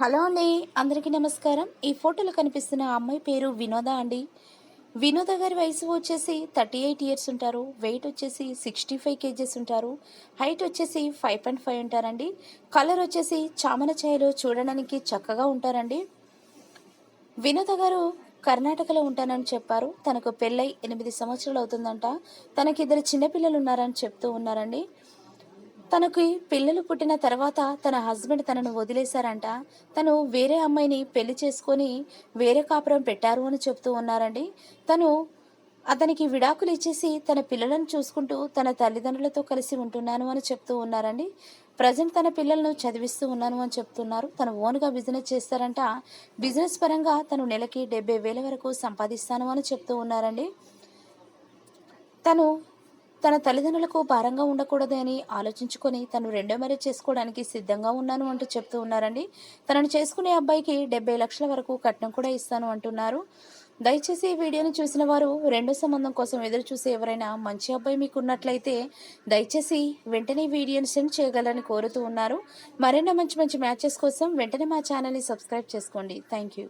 Hello అండి అందరికీ నమస్కారం. ఈ ఫోటోలో కనిపిస్తున్న అమ్మాయి పేరు వినోద అండి. వినోద గారి వయసు వచ్చేసి థర్టీ ఎయిట్ ఇయర్స్ ఉంటారు. వెయిట్ వచ్చేసి సిక్స్టీ ఫైవ్ కేజెస్ ఉంటారు. హైట్ వచ్చేసి ఫైవ్ పాయింట్ ఫైవ్ ఉంటారండి. కలర్ వచ్చేసి చామన ఛాయలో చూడడానికి చక్కగా ఉంటారండి. వినోద గారు కర్ణాటకలో ఉంటానని చెప్పారు. తనకు పెళ్ళై ఎనిమిది సంవత్సరాలు అవుతుందంట. తనకి ఇద్దరు చిన్నపిల్లలు ఉన్నారని చెప్తూ ఉన్నారండి. తనకి పిల్లలు పుట్టిన తర్వాత తన హస్బెండ్ తనను వదిలేశారంట. తను వేరే అమ్మాయిని పెళ్ళి చేసుకొని వేరే కాపురం పెట్టారు అని చెప్తూ ఉన్నారండి. తను అతనికి విడాకులు ఇచ్చేసి తన పిల్లలను చూసుకుంటూ తన తల్లిదండ్రులతో కలిసి ఉంటున్నాను అని చెప్తూ ఉన్నారండి. ప్రజెంట్ తన పిల్లలను చదివిస్తూ ఉన్నాను అని చెప్తున్నారు. తను ఓన్గా బిజినెస్ చేస్తారంట. బిజినెస్ పరంగా తను నెలకి డెబ్బై వేల వరకు సంపాదిస్తాను అని చెప్తూ ఉన్నారండి. తను తన తల్లిదండ్రులకు భారంగా ఉండకూడదు అని ఆలోచించుకొని తను రెండో మ్యారేజ్ చేసుకోవడానికి సిద్ధంగా ఉన్నాను అంటూ చెప్తూ ఉన్నారండి. తనను చేసుకునే అబ్బాయికి డెబ్బై లక్షల వరకు కట్నం కూడా ఇస్తాను అంటున్నారు. దయచేసి ఈ వీడియోని చూసిన వారు రెండో సంబంధం కోసం ఎదురు చూసే ఎవరైనా మంచి అబ్బాయి మీకు ఉన్నట్లయితే దయచేసి వెంటనే వీడియోని సెండ్ చేయగలని కోరుతూ ఉన్నారు. మరెన్నో మంచి మంచి మ్యాచెస్ కోసం వెంటనే మా ఛానల్ని సబ్స్క్రైబ్ చేసుకోండి. Thank you.